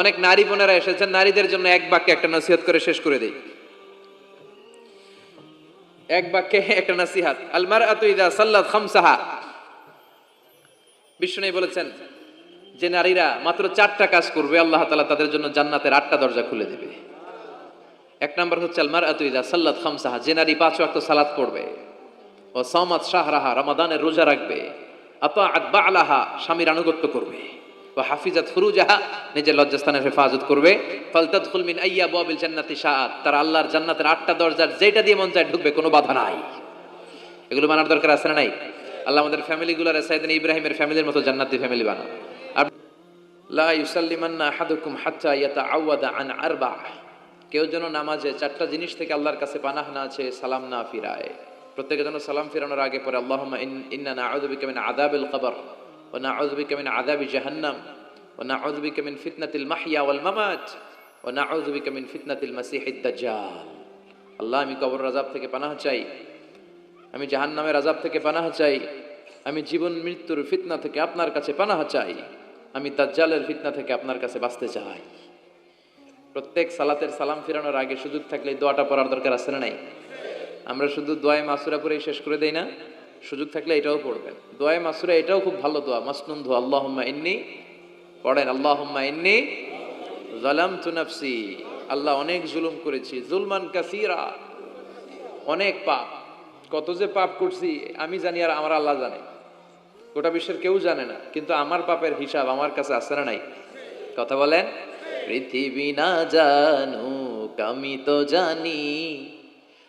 অনেক নারী বোনেরা এসেছেন, নারীদের জন্য এক বাক্যে একটা নসিহত করে শেষ করে দেই। এক বাক্যে একটা নসিহাত আলমার আতুইদা সাল্লাত খামসাহা। বিষ্ণু বলেছেন, যে নারীরা মাত্র চারটা কাজ করবে, আল্লাহ তালা তাদের জন্য জান্নাতের আটটা দরজা খুলে দেবে। এক নম্বর হচ্ছে আলমার আতুইদা সাল্লাত খামসাহা, যে নারী পাঁচ ওয়াক্ত সালাত পড়বে ও সামাত শাহরাহা, রমাদানের রোজা রাখবে, আতাআত আলাহা স্বামীর আনুগত্য করবে। ও হাফিজাত ফুরুজাহা, নিজের লজ্জাস্থানের হেফাজত করবে। ফালতাদখুল মিন আইয়া বাবিল জান্নাতি শাআত তার আল্লাহর জান্নাতের আটটা দরজার যেটা দিয়ে মন চায় ঢুকবে, কোনো বাধা নাই। এগুলো মানার দরকার আছে না নাই? আল্লাহ আমাদের ফ্যামিলিগুলোর সাইদিন ইব্রাহিমের ফ্যামিলির মতো জান্নাতি ফ্যামিলি বানাও। আর লা ইউসাল্লিমান্না আহাদুকুম হাত্তা ইয়াতাআওয়াদা আন আরবা কেউ যেন নামাজে চারটা জিনিস থেকে আল্লাহর কাছে পানাহ না আছে সালাম না ফিরায়। প্রত্যেকে যেন সালাম ফিরানোর আগে পরে আল্লাহুম্মা ইন- ইন্না নাউযু বিকা মিন আযাবিল কবর। ওয়া নাউযু বিকা মিন আযাবি জাহান্নাম ওয়া নাউযু বিকা মিন ফিতনাতিল মাহইয়া ওয়াল মামাত ওয়া নাউযু বিকা মিন ফিতনাতিল মাসিহিদ দাজ্জাল আল্লাহ আমি কবর আযাব থেকে পানাহ চাই। আমি জাহান্নামের আযাব থেকে পানাহ চাই। আমি জীবন মৃত্যুর ফিতনা থেকে আপনার কাছে পানাহ চাই। আমি দাজ্জালের ফিতনা থেকে আপনার কাছে বাঁচতে চাই। প্রত্যেক সালাতের সালাম ফিরানোর আগে সুযোগ থাকলে দোয়াটা পড়ার দরকার আছে না নাই? আমরা শুধু দোয়ায় মাসুরা পড়েই শেষ করে দেই না? সুযোগ থাকলে এটাও পড়বেন। দোয়ায় মাসুরা এটাও খুব ভালো দোয়া। মাসনুন দোয়া, আল্লাহুম্মা ইন্নি, পড়েন, আল্লাহুম্মা ইন্নি জালামতু তুনাফসি আল্লাহ অনেক জুলুম করেছি, জুলমান কাসিরা। অনেক পাপ। কত যে পাপ করছি, আমি জানি আর আমার আল্লাহ জানে। গোটা বিশ্বের কেউ জানে না, কিন্তু আমার পাপের হিসাব আমার কাছে আছে না নাই। কথা বলেন? পৃথিবী না জানুক, আমি তো জানি।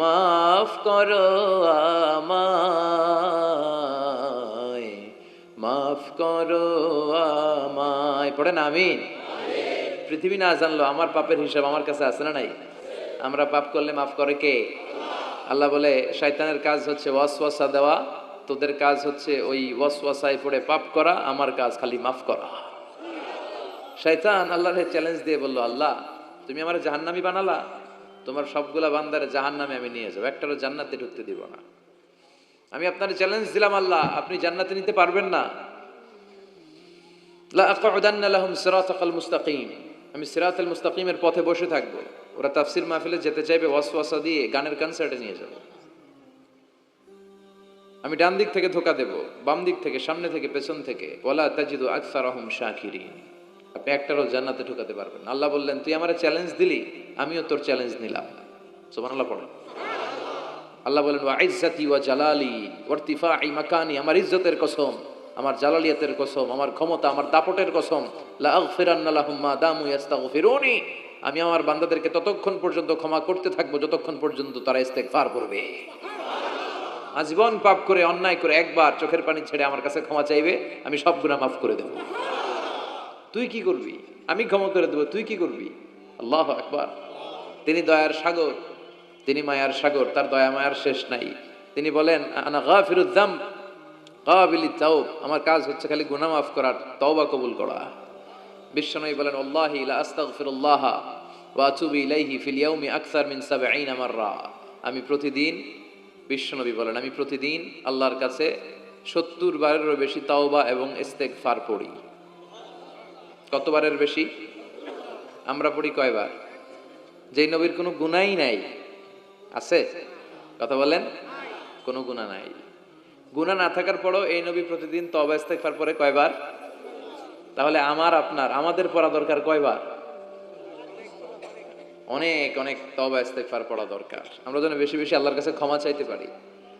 মাফ করো আমায়, মাফ করো আমায়। পড়ে না আমি পৃথিবী না জানলো, আমার পাপের হিসাব আমার কাছে আছে না নাই? আমরা পাপ করলে মাফ করে কে? আল্লাহ বলে, শয়তানের কাজ হচ্ছে ওয়াসওয়াসা দেওয়া, তোদের কাজ হচ্ছে ওই ওয়াসওয়াসায় পড়ে পাপ করা, আমার কাজ খালি মাফ করা। শয়তান আল্লাহর চ্যালেঞ্জ দিয়ে বলল, আল্লাহ, তুমি আমার জাহান্নামি বানালা? তোমার সবগুলা বান্দারে জাহান্নামে আমি নিয়ে যাব, একটারও জান্নাতে ঢুকতে দিব না। আমি আপনার চ্যালেঞ্জ দিলাম আল্লাহ, আপনি জান্নাতে নিতে পারবেন না। মুস্তাকিম। আমি সিরাতাল মুস্তাকিমের পথে বসে থাকব। ওরা তাফসির মাহফিলে যেতে চাইবে, ওয়াসওয়াসা দিয়ে গানের কনসার্টে নিয়ে যাব। আমি ডান দিক থেকে ধোকা দেব, বাম দিক থেকে, সামনে থেকে, পেছন থেকে। ওয়ালা তাজিদু আকসারাহুম শাকিরিন। আপনি একটারও জান্নাতে ঢুকাতে পারবেন। আল্লাহ বললেন, তুই আমার চ্যালেঞ্জ দিলি, আমিও তোর চ্যালেঞ্জ নিলাম। সুবহানাল্লাহ পড়েন। আল্লাহ বলেন, ওয়া ইজ্জাতি ওয়া জালালি ওয়ারতিফাই মাকানি, আমার ইজ্জতের কসম, আমার জালালিয়াতের কসম, আমার ক্ষমতা, আমার দাপটের কসম লা আগফিরান্না লাহুম মা দামু ইয়াস্তাগফিরুনি। আমি আমার বান্দাদেরকে ততক্ষণ পর্যন্ত ক্ষমা করতে থাকব, যতক্ষণ পর্যন্ত তারা ইস্তেগফার করবে। আজীবন পাপ করে, অন্যায় করে একবার চোখের পানি ছেড়ে আমার কাছে ক্ষমা চাইবে, আমি সব গুনাহ মাফ করে দেব। তুই কি করবি? আমি ক্ষমা করে দেবো, তুই কি করবি? আল্লাহ একবার তিনি দয়ার সাগর, তিনি মায়ার সাগর, তার দয়া মায়ার শেষ নাই। তিনি বলেন, আনা গাফিরুদ্দাম কাবিলি তাও আমার কাজ হচ্ছে খালি গুনাহ মাফ করার, তওবা কবুল করা। বিশ্বনবী বলেন, আল্লাহি লা আস্তাগফিরুল্লাহ ওয়া আতুবু ইলাইহি ফিল ইয়াউমি আকসার মিন 70 মাররা। আমি প্রতিদিন, বিশ্বনবী বলেন, আমি প্রতিদিন আল্লাহর কাছে 70 বারেরও বেশি তাওবা এবং ইস্তেগফার পড়ি। কতবারের বেশি? আমরা পড়ি কয়বার? যেই নবীর কোনো গুনাই নাই। আছে? কথা বলেন? কোনো গুণা নাই। গুণা না থাকার পরেও এই নবী প্রতিদিন তবা ইস্তেগফার পরে কয়বার? তাহলে আমার, আপনার, আমাদের পড়া দরকার কয়বার? অনেক অনেক তবা ইস্তেগফার পড়া দরকার। আমরা যেন বেশি বেশি আল্লাহর কাছে ক্ষমা চাইতে পারি।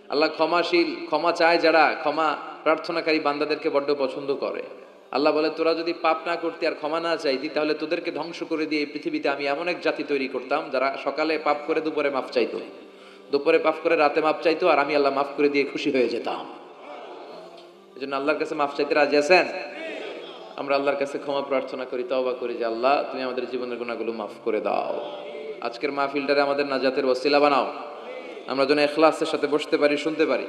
আল্লাহ ক্ষমাশীল, ক্ষমা চায় যারা, ক্ষমা প্রার্থনাকারী বান্দাদেরকে বড্ড পছন্দ করে। আল্লাহ বলে, তোরা যদি পাপ না করতে আর ক্ষমা না চাইতি, তাহলে তোদেরকে ধ্বংস করে দিয়ে এই পৃথিবীতে আমি এমন এক জাতি তৈরি করতাম, যারা সকালে পাপ করে দুপুরে মাফ চাইতো। দুপুরে পাপ করে রাতে মাফ চাইতো আর আমি আল্লাহ মাফ করে দিয়ে খুশি হয়ে যেতাম। এই জন্য আল্লাহর কাছে মাফ চাইতে রাজি আছেন? আমরা আল্লাহর কাছে ক্ষমা প্রার্থনা করি, তওবা করি যে, আল্লাহ, তুমি আমাদের জীবনের গুণাগুলো মাফ করে দাও। আজকের মাহফিলটারে আমাদের নাজাতের ওসিলা বানাও। আমরা যেন এখলাসের সাথে বসতে পারি, শুনতে পারি।